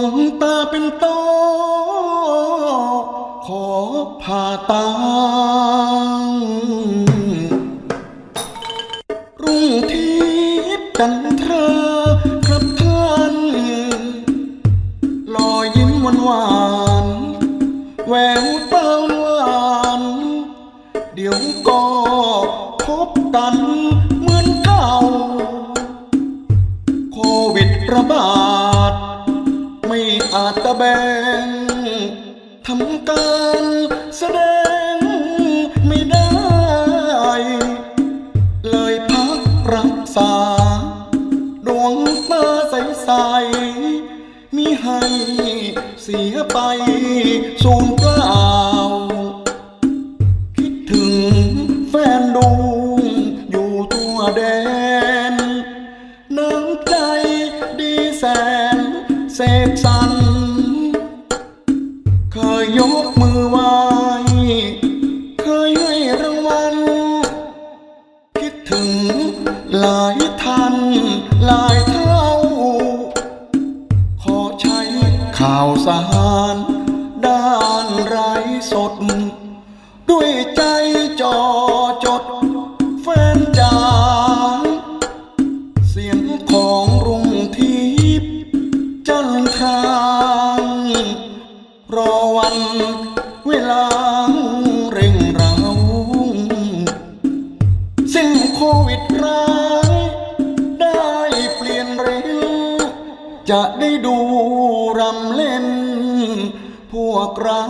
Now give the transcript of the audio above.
งตาเป็นโตอขอผ่าตางรุ่งทิพย์กันทราครับท่านรอยยิ้มหวานหวานแววตาหวานเดี๋ยวก็พบกันเหมือนเก่า โควิดระบาด อาจตะแบงทำการแสดงไม่ได้ เลยพักรักษา ดวงตาใสๆมิให้เสียไปสูญเปล่า คิดถึงแฟนดุงอยู่ทั่วแดน น้ำใจดีแสนเสกสร หลายท่านหลายเท่า ขอใช้ข่าวสารด้านไรสด ด้วยใจจอจด แฟนจ๋าเสียงของรุ่งทิพย์จันทรางรอวันเวลา สิ้นโควิดร้าย ได้เปลี่ยนเร็วจะได้ดูรำเล่น พวกเรา